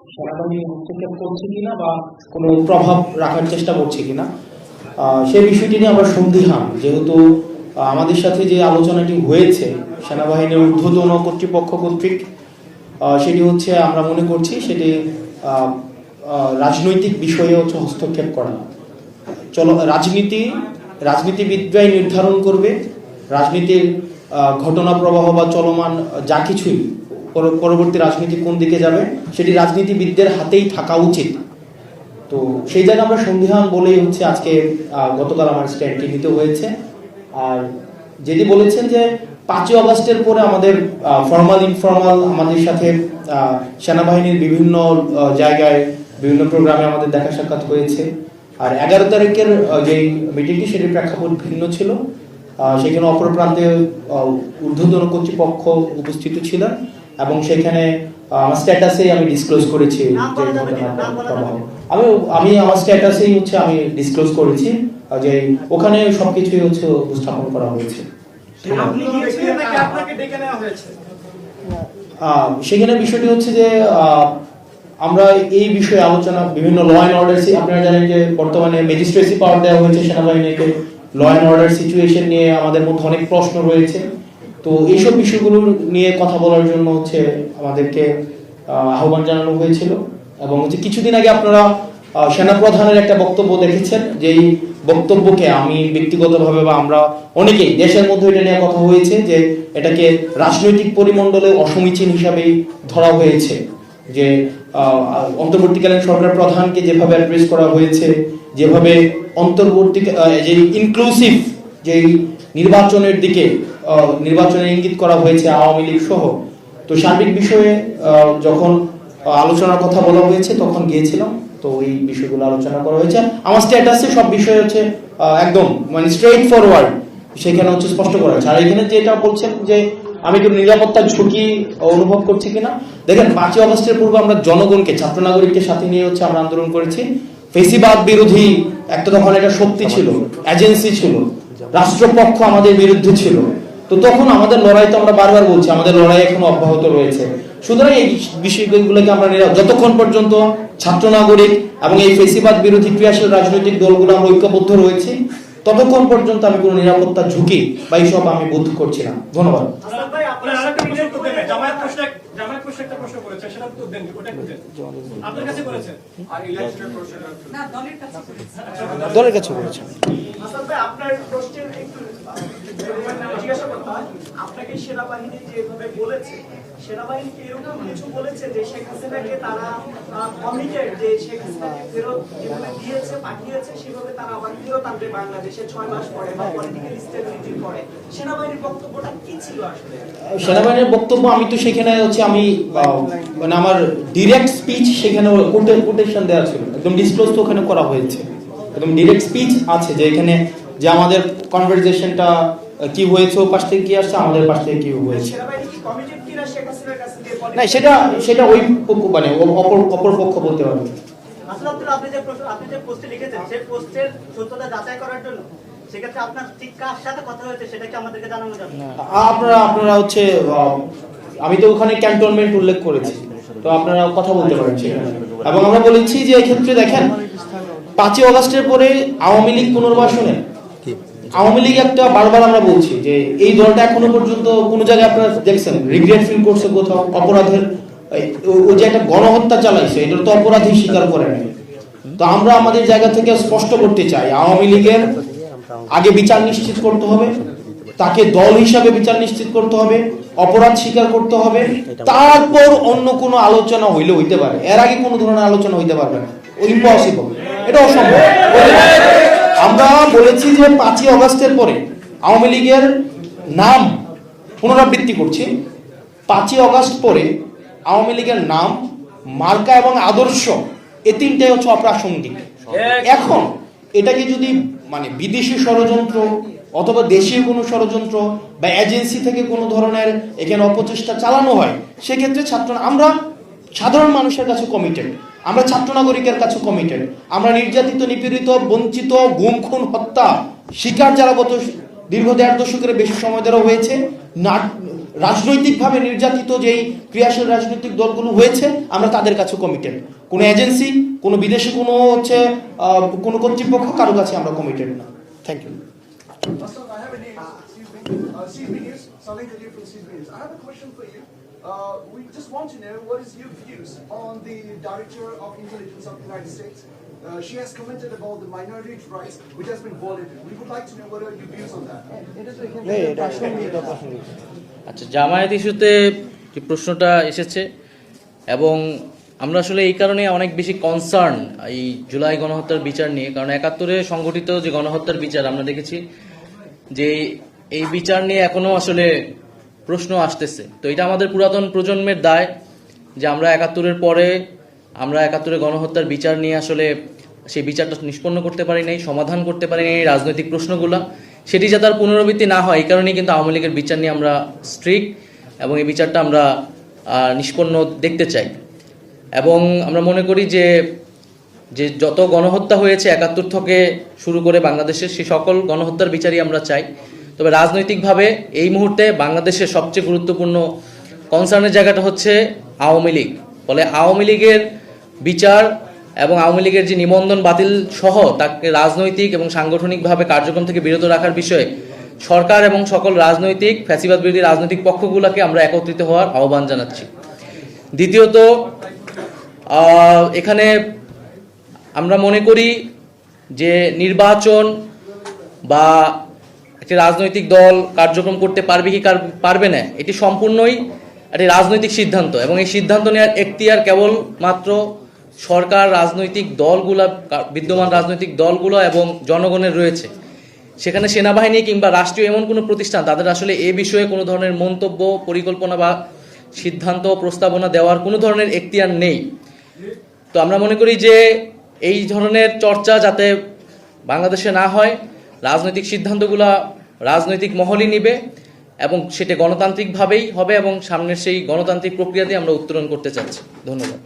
হস্তক্ষেপ করছে কিনা বা কোনো প্রভাব রাখার চেষ্টা করছে কিনা বিষয়টি নিয়ে আমরা যেহেতু আমাদের সাথে যে আলোচনাটি হয়েছে, সেনাবাহিনীর কর্তৃপক্ষ কর্তৃক সেটি হচ্ছে আমরা মনে করছি সেটি রাজনৈতিক বিষয়ে হচ্ছে হস্তক্ষেপ করা চলো, রাজনীতি, রাজনীতিবিদরাই নির্ধারণ করবে, রাজনীতির ঘটনা প্রবাহ বা চলমান যা কিছুই পরবর্তী রাজনীতি কোন দিকে যাবে সেটি রাজনীতিবিদদের হাতেই থাকা উচিত। তো সেই জায়গায় আমরা সন্দিহান বলেই হচ্ছে আজকে গতকাল আমার স্ট্যান্ডটি নিতে হয়েছে। আর যেটি বলেছেন যে পাঁচই অগস্টের পরে আমাদের ফর্মাল ইনফর্মাল আমাদের সাথে সেনাবাহিনীর বিভিন্ন জায়গায় বিভিন্ন প্রোগ্রামে আমাদের দেখা সাক্ষাৎ হয়েছে। আর এগারো তারিখের যে মিটিংটি সেটির প্রেক্ষাপট ভিন্ন ছিল। সেখানে অপর প্রান্তে ঊর্ধ্বতন কর্তৃপক্ষ উপস্থিত ছিলেন। এবং সেখানে আহ, আমার স্ট্যাটাসে আমি ডিসক্লোজ করেছি? আমি আমি আমার স্ট্যাটাসেই হচ্ছে আমি ডিসক্লোজ করেছি আহ, যে ওখানে সবকিছুই হচ্ছে উপস্থাপন করা হয়েছে। আপনি গিয়েছিলেন নাকি আপনাকে ডেকে নেওয়া হয়েছে? আহ, সেখানে বিষয়টি হচ্ছে যে আহ, আমরা এই বিষয়ে আলোচনা বিভিন্ন ল অ্যান্ড অর্ডার আপনারা জানেন যে বর্তমানে ম্যাজিস্ট্রেসি পাওয়ার দেওয়া হয়েছে সেনাবাহিনীকে। ল অ্যান্ড অর্ডার সিচুয়েশন নিয়ে আমাদের মধ্যে অনেক প্রশ্ন রয়েছে। তো এইসব বিষয়গুলো নিয়ে কথা বলার জন্য হচ্ছে আমাদেরকে আহ্বান জানানো হয়েছিল। এবং হচ্ছে কিছুদিন আগে আপনারা সেনাপ্রধানের একটা বক্তব্য দেখেছেন যেই বক্তব্যকে আমি ব্যক্তিগতভাবে বা আমরা অনেকেই, দেশের মধ্যে এটা নিয়ে কথা হয়েছে, যে এটাকে রাজনৈতিক পরিমণ্ডলে অসমীচীন হিসাবেই ধরা হয়েছে। যে অন্তর্বর্তীকালীন সরকার প্রধানকে যেভাবে অ্যাড্রেস করা হয়েছে, যেভাবে অন্তর্বর্তী যে ইনক্লুসিভ যে নির্বাচনের দিকে নির্বাচনে ইঙ্গিত করা হয়েছে আওয়ামী লীগ সহ। তো সার্বিক বিষয়ে যখন আলোচনার কথা বলা হয়েছে, তখন গিয়েছিলাম। তো এই বিষয়গুলো আলোচনা করা হয়েছে। আমার স্ট্যাটাসে সব বিষয় হচ্ছে একদম মানে স্ট্রেইট ফরওয়ার্ড সেখানে হচ্ছে স্পষ্ট করা হয়েছে। আর এখানে যেটা বলছেন যে, আমি কি নিরাপত্তার ঝুঁকি অনুভব করছি কিনা? দেখেন, পাঁচই অগস্টের পূর্বে আমরা জনগণকে ছাত্র নাগরিককে সাথে নিয়ে হচ্ছে আমরা আন্দোলন করেছি। ফেসিবাদ বিরোধী একটা তখন একটা শক্তি ছিল এজেন্সি ছিল। রাষ্ট্রপক্ষ আমাদের বিরুদ্ধে ছিল। তো তখন আমাদের লড়াই তো আমরা বারবার বলছি, আমাদের লড়াই এখন অব্যাহত রয়েছে। সুতরাং এই বিষয়গুলোকে আমরা যতক্ষণ পর্যন্ত ছাত্র নাগরিক এবং এই ফেসিবাদ বিরোধী ক্রিয়াশীল রাজনৈতিক দলগুলো আমরা ঐক্যবদ্ধ রয়েছি ততক্ষণ পর্যন্ত আমি কোনো নিরাপত্তা ঝুঁকি বা এইসব আমি বোধ করছি না। ধন্যবাদ। দলের কাছে করেছে। দলের কাছে বলেছেন আপনার প্রশ্নের একটু আপনাকে সেনাবাহিনী বলেছে সেনাবাহিনী কি এরকম কিছু বলেছে যে শেখ হাসিনাকে তারা কমিটেড যে শেখ হাসিনাকে ফেরত যেভাবে দিয়েছে, পাঠিয়েছে, সেভাবে তারা আবার ফেরত আনবে বাংলাদেশে ছয় মাস পরে বা পলিটিক্যাল স্টেবিলিটির পরে। সেনাবাহিনীর বক্তব্যটা কি ছিল আসলে? সেনাবাহিনীর বক্তব্য, আমি তো সেখানে হচ্ছে আমি মানে আমার ডিরেক্ট স্পিচ সেখানে কোটেশন দেওয়া ছিল, একদম ডিসক্লোজ তো ওখানে করা হয়েছে। একদম ডিরেক্ট স্পিচ আছে যে এখানে যে আমাদের কনভারসেশনটা কি হয়েছে ও পাশ থেকে কি আসছে আমাদের পাশ থেকে কি হয়েছে। না সেটা সেটা ওই পক্ষ মানে অপর অপর পক্ষ বলতে পারবে। আপনার ঠিক কার সাথে কথা হয়েছে সেটা আমাদেরকে জানানো আপনারা হচ্ছে আমি তো ওখানে ক্যান্টনমেন্ট উল্লেখ করেছি তো আপনারা কথা বলতে পারেন এবং আমরা বলেছি যে এক্ষেত্রে দেখেন পাঁচই অগস্টের পরে আওয়ামী লীগ পুনর্বাসনে আওয়ামী লীগ একটা বারবার আমরা বলছি যে এই দলটা এখনও পর্যন্ত কোনো জায়গায় আপনারা দেখছেন? রিগ্রেট ফিল করছে কোথাও? অপরাধের, এই- ও- ও যে একটা গণহত্যা চালাইছে, এটা তো অপরাধী স্বীকার করে নাই। তো আমরা আমাদের জায়গা থেকে স্পষ্ট করতে চাই, আওয়ামী লীগের আগে বিচার নিশ্চিত করতে হবে, তাকে দল হিসাবে বিচার নিশ্চিত করতে হবে, অপরাধ স্বীকার করতে হবে, তারপর অন্য কোনো আলোচনা হইলে হইতে পারে। এর আগে কোনো ধরনের আলোচনা হইতে পারবে না। ইম্পসিবল এটা অসম্ভব। আমরা বলেছি যে পাঁচই অগস্টের পরে আওয়ামী লীগের নাম পুনরাবৃত্তি করছি। পাঁচই অগস্ট পরে আওয়ামী লীগের নাম মার্কা এবং আদর্শ এ তিনটাই হচ্ছে অপ্রাসঙ্গিক। এখন এটাকে যদি মানে বিদেশি ষড়যন্ত্র অথবা দেশীয় কোনো ষড়যন্ত্র বা এজেন্সি থেকে কোনো ধরনের এখানে অপচেষ্টা চালানো হয় সেক্ষেত্রে ছাত্র আমরা সাধারণ মানুষের কাছে কমিটেড আমরা ছাত্র নাগরিকের কাছে কমিটেড আমরা নির্যাতিত নিপীড়িত বঞ্চিত গুম খুন হত্যা শিকার যারা গত দীর্ঘ দেড় দশকের বেশি সময় ধরে হয়েছে রাজনৈতিকভাবে নির্যাতিত যেই ক্রিয়াশীল রাজনৈতিক দলগুলো হয়েছে আমরা তাদের কাছে কমিটেড কোনো এজেন্সি কোনো বিদেশি কোনো হচ্ছে কোনো কর্তৃপক্ষ কারও কাছে আমরা কমিটেড না thank you. Uh, CB I have a question for you. Uh, we just want to know what is your views on the Director of Intelligence of the United States. Uh, she has commented about the minority rights which has been violated. We would like to know what are your views on that. আচ্ছা জামায়াত ইস্যুতে যে প্রশ্নটা এসেছে এবং আমরা আসলে এই কারণে অনেক বেশি কনসার্ন এই জুলাই গণহত্যার বিচার নিয়ে কারণ একাত্তরে সংগঠিত যে গণহত্যার বিচার আমরা দেখেছি যে এই বিচার নিয়ে এখনও আসলে প্রশ্ন আসতেছে। তো এটা আমাদের পুরাতন প্রজন্মের দায় যে আমরা একাত্তরের পরে আমরা একাত্তরে গণহত্যার বিচার নিয়ে আসলে সেই বিচারটা নিষ্পন্ন করতে পারি নাই, সমাধান করতে পারি নাই রাজনৈতিক প্রশ্নগুলো। সেটি যাতে আর পুনরাবৃত্তি না হয়, এই কারণেই কিন্তু আওয়ামী লীগের বিচার নিয়ে আমরা স্ট্রিক্ট এবং এই বিচারটা আমরা নিষ্পন্ন দেখতে চাই। এবং আমরা মনে করি যে যে যত গণহত্যা হয়েছে একাত্তর থেকে শুরু করে বাংলাদেশের সে সকল গণহত্যার বিচারই আমরা চাই। তবে রাজনৈতিকভাবে এই মুহূর্তে বাংলাদেশের সবচেয়ে গুরুত্বপূর্ণ কনসার্নের জায়গাটা হচ্ছে আওয়ামী লীগ। ফলে আওয়ামী লীগের বিচার এবং আওয়ামী লীগের যে নিবন্ধন বাতিল সহ তাকে রাজনৈতিক এবং সাংগঠনিকভাবে কার্যক্রম থেকে বিরত রাখার বিষয়ে সরকার এবং সকল রাজনৈতিক ফ্যাসিবাদ বিরোধী রাজনৈতিক পক্ষগুলোকে আমরা একত্রিত হওয়ার আহ্বান জানাচ্ছি। দ্বিতীয়ত এখানে আমরা মনে করি যে নির্বাচন বা একটি রাজনৈতিক দল কার্যক্রম করতে পারবে কি পারবে না, এটি সম্পূর্ণই একটি রাজনৈতিক সিদ্ধান্ত এবং এই সিদ্ধান্ত নেওয়ার এখতিয়ার কেবল মাত্র সরকার, রাজনৈতিক দলগুলা বিদ্যমান রাজনৈতিক দলগুলো এবং জনগণের রয়েছে। সেখানে সেনাবাহিনী কিংবা রাষ্ট্রীয় এমন কোনো প্রতিষ্ঠান, তাদের আসলে এ বিষয়ে কোনো ধরনের মন্তব্য, পরিকল্পনা বা সিদ্ধান্ত প্রস্তাবনা দেওয়ার কোনো ধরনের এখতিয়ার নেই। তো আমরা মনে করি যে এই ধরনের চর্চা যাতে বাংলাদেশে না হয়, রাজনৈতিক সিদ্ধান্তগুলো রাজনৈতিক মহলই নিবে এবং সেটা গণতান্ত্রিকভাবেই হবে এবং সামনের সেই গণতান্ত্রিক প্রক্রিয়াতে আমরা উত্তরণ করতে চাচ্ছি। ধন্যবাদ।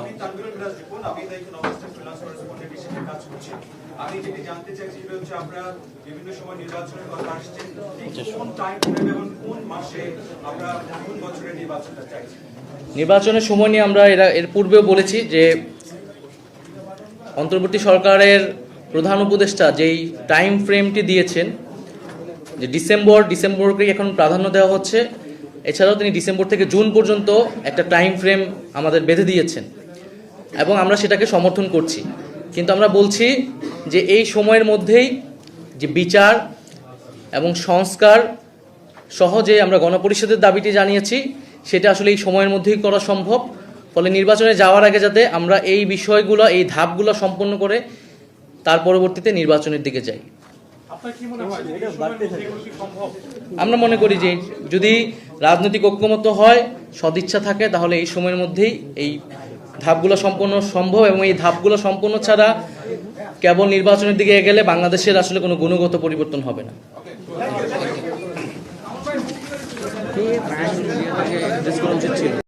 আমি তানভীরুল মিরাজ রিপন আমি দায়িত্ব অবস্থান ফ্রিল্যান্স করেসপন্ডেন্ট হিসেবে কাজ করছি। আমি যেটি জানতে চাইছি সেটা হচ্ছে আমরা বিভিন্ন সময় নির্বাচনের কথা আসছে। কোন টাইম ফ্রেম এবং কোন মাসে আমরা কোন বছরের নির্বাচনটা চাইছি? নির্বাচনের সময় নিয়ে আমরা এরা এর পূর্বেও বলেছি যে অন্তর্বর্তী সরকারের প্রধান উপদেষ্টা যেই টাইম ফ্রেমটি দিয়েছেন, যে ডিসেম্বর, ডিসেম্বরকেই এখন প্রাধান্য দেওয়া হচ্ছে, এছাড়াও তিনি ডিসেম্বর থেকে জুন পর্যন্ত একটা টাইম ফ্রেম আমাদের বেঁধে দিয়েছেন এবং আমরা সেটাকে সমর্থন করছি। কিন্তু আমরা বলছি যে এই সময়ের মধ্যেই যে বিচার এবং সংস্কার সহজে আমরা গণপরিষদের দাবিটি জানিয়েছি, সেটা আসলে এই সময়ের মধ্যেই করা সম্ভব। ফলে নির্বাচনে যাওয়ার আগে যাতে আমরা এই বিষয়গুলো, এই ধাপগুলো সম্পন্ন করে তার পরবর্তীতে নির্বাচনের দিকে যাই। মনে হয় আমরা মনে করি যে যদি রাজনৈতিক ঐক্যমত্য হয় সদিচ্ছা থাকে তাহলে এই সময়ের মধ্যেই এই ধাপগুলো সম্পন্ন সম্ভব এবং এই ধাপগুলো সম্পন্ন ছাড়া কেবল নির্বাচনের দিকে গেলে বাংলাদেশের আসলে কোনো গুণগত পরিবর্তন হবে না।